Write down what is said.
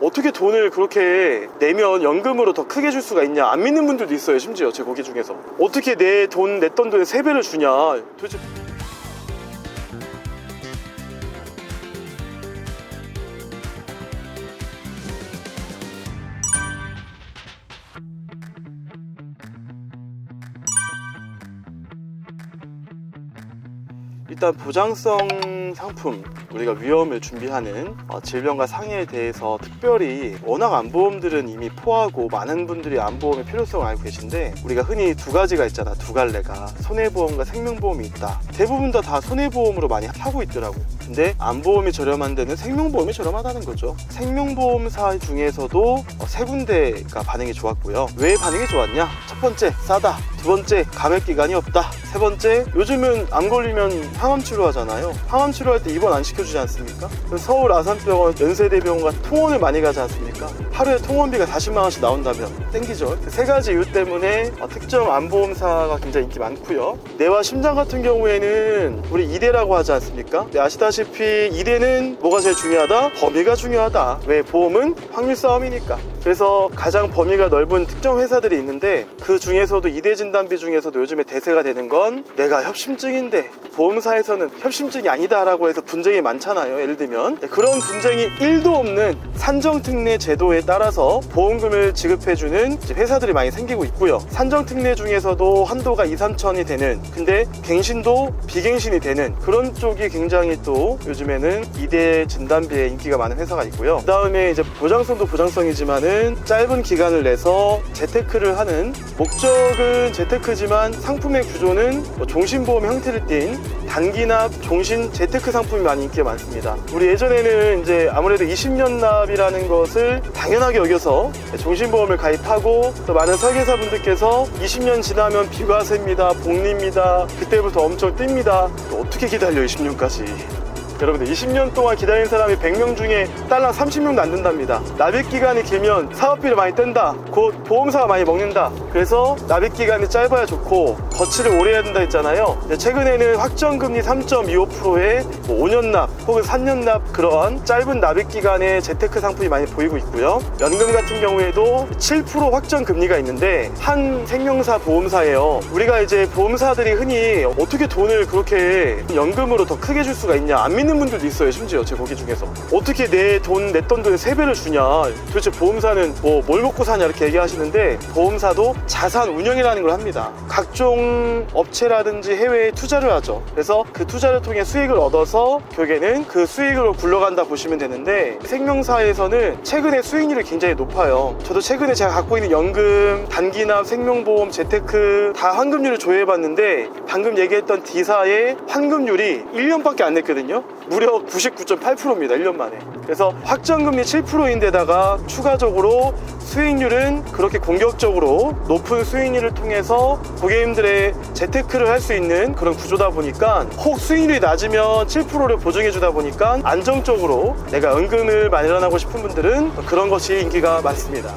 어떻게 돈을 그렇게 내면 연금으로 더 크게 줄 수가 있냐? 안 믿는 분들도 있어요 심지어 제 고객 중에서. 어떻게 내 돈 냈던 돈의 세배를 주냐? 도대체 일단 보장성 상품 우리가 위험을 준비하는 어, 질병과 상해에 대해서 특별히 워낙 안보험들은 이미 포하고 많은 분들이 안보험의 필요성을 알고 계신데 우리가 흔히 두 가지가 있잖아 두 갈래가. 손해보험과 생명보험이 있다. 대부분 다 다 손해보험으로 많이 하고 있더라고요 근데 안보험이 저렴한 데는 생명보험이 저렴하다는 거죠. 생명보험사 중에서도 어, 세 군데가 반응이 좋았고요. 왜 반응이 좋았냐? 첫 번째 싸다 두 번째 감액 기간이 없다. 세 번째 요즘은 암 걸리면 항암 치료하잖아요. 항암 치료할 때 입원 안 시켜주지 않습니까? 서울 아산병원 연세대병원과 통원을 많이 가지 않습니까? 하루에 통원비가 40만 원씩 나온다면 땡기죠 그 세 가지 이유 때문에 어, 특정 암보험사가 굉장히 인기 많고요. 뇌와 심장 같은 경우에는 우리 이대라고 하지 않습니까? 네, 아시다시피 이대는 뭐가 제일 중요하다? 범위가 중요하다. 왜 보험은 확률 싸움이니까 그래서 가장 범위가 넓은 특정 회사들이 있는데 그 중에서도 이대 진단비 중에서도 요즘에 대세가 되는 건 내가 협심증인데 보험사에서는 협심증이 아니다라고 해서 분쟁이 많잖아요. 예를 들면 네, 그런 분쟁이 1도 없는 산정특례 제도에 따라서 보험금을 지급해주는 회사들이 많이 생기고 있고요. 산정특례 중에서도 한도가 2, 3천이 되는 근데 갱신도 비갱신이 되는 그런 쪽이 굉장히 또 요즘에는 이대 진단비에 인기가 많은 회사가 있고요. 그 다음에 이제 보장성도 보장성이지만은 짧은 기간을 내서 재테크를 하는 목적은 재테크지만 상품의 구조는 뭐 종신보험 형태를 띈 단기납 종신 재테크 상품이 많이 인기가 많습니다. 우리 예전에는 이제 아무래도 20년 납이라는 것을 당연하게 여겨서 종신보험을 가입하고 또 많은 설계사분들께서 20년 지나면 비과세입니다, 복리입니다. 그때부터 엄청 뜹니다. 또 어떻게 기다려 20년까지? 여러분들 20년 동안 기다린 사람이 100명 중에 딸랑 30명도 안 된답니다. 납입 기간이 길면 사업비를 많이 뗀다. 곧 보험사가 많이 먹는다. 그래서 납입 기간이 짧아야 좋고 거치를 오래 해야 된다 했잖아요. 최근에는 확정금리 3.25%에 5년 납 혹은 3년 납 그런 짧은 납입 기간의 재테크 상품이 많이 보이고 있고요. 연금 같은 경우에도 7% 확정 금리가 있는데 한 생명사 보험사예요. 우리가 이제 보험사들이 흔히 어떻게 돈을 그렇게 연금으로 더 크게 줄 수가 있냐 안 믿는 분들도 있어요. 심지어 제 고객 중에서 어떻게 내 돈 냈던 돈의 세 배를 주냐. 도대체 보험사는 뭐 뭘 먹고 사냐 이렇게 얘기하시는데 보험사도 자산 운영이라는 걸 합니다. 각종 업체라든지 해외에 투자를 하죠. 그래서 그 투자를 통해 수익을 얻어서 결국에는 그 수익으로 굴러간다 보시면 되는데 생명사에서는 최근에 수익률이 굉장히 높아요. 저도 최근에 제가 갖고 있는 연금, 단기납, 생명보험, 재테크 다 환급률을 조회해 봤는데 방금 얘기했던 D사의 환급률이 1년밖에 안 냈거든요. 무려 99.8%입니다. 1년 만에. 그래서 확정금리 7%인데다가 추가적으로 수익률은 그렇게 공격적으로 높은 수익률을 통해서 고객님들의 재테크를 할 수 있는 그런 구조다 보니까 혹 수익률이 낮으면 7%를 보증해 주다 보니까 안정적으로 내가 은금을 마련하고 싶은 분들은 그런 것이 인기가 많습니다.